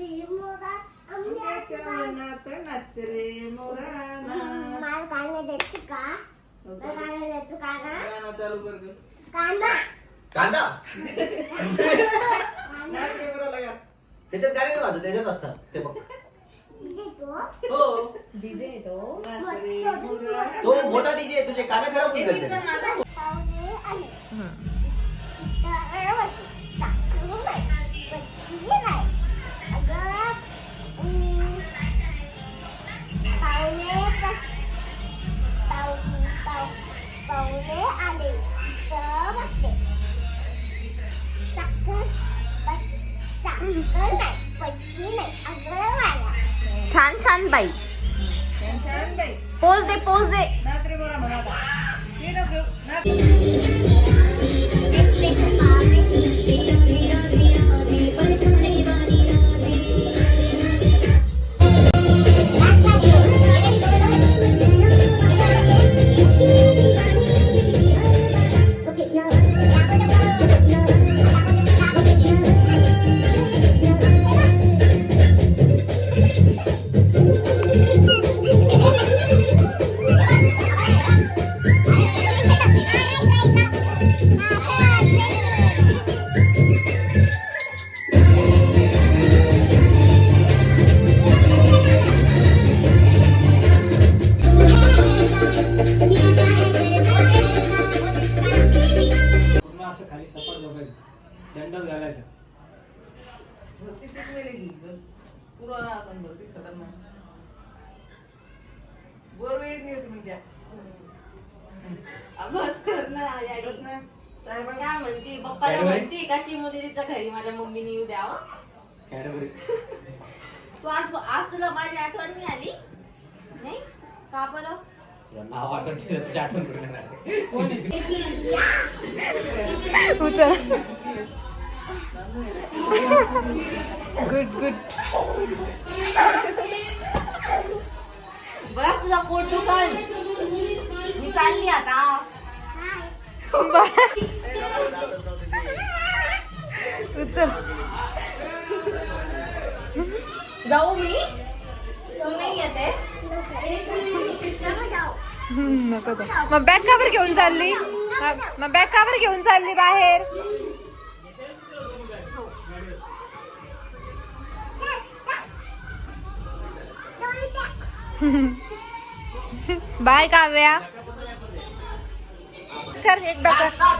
आंब्याच्या वनात नाच रे मोराना मला गाणं देते का? मला गाणं देतो का ना गाणं चालू कर गं. कांदा. कांदा? नाच रे बरं लगा. त्याच्यात काय नाही त्याच्यात असतात. ते बघ. हो. डीजे तो मोराना. मोठा डीजे तुझे कानं खराब होऊन छान छान बाई. पोच दे पोच दे. असं खाली सपाट झोपायचं दंडच घालायचं भरती पिकलेली ती. पुरा आपण भरती खतरनाक. नाही ना. साहेबांनी काय म्हणते पप्पाला? म्हणते का घरी माझ्या मम्मीने येऊ द्यावं. तू आज आज तुला माझी आठवण आली नाही का बरं नाव आठवण आठवण. कोण ते? गुड गुड बस तुझा पोट दुकान मी चालली आता. उचल. जाऊ मी. तू नाही येते. मग बॅग का बरं घेऊन चालली? मग बॅग का बरं घेऊन चालली बाहेर. बाय काव्या. कर एकदा कर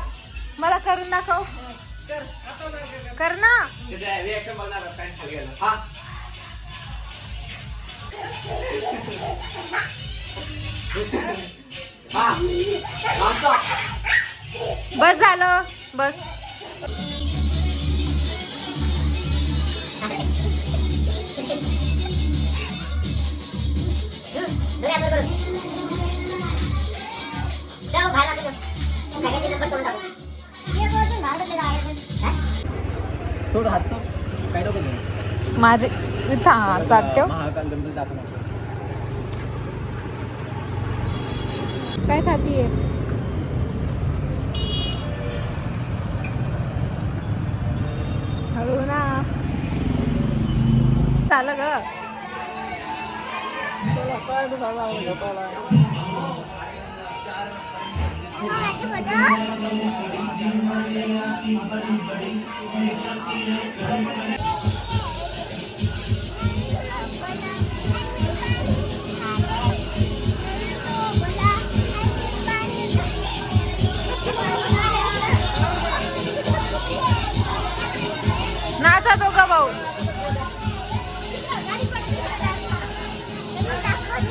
मला करून दाखव. कर ना. त्याच्या बघणार आहे, हा. बस झालं बस. माझे हा सात ठेव. काय खातीये हळू ना झालं ग. चला, पाय दुखायला नाचा दोघा भाऊ.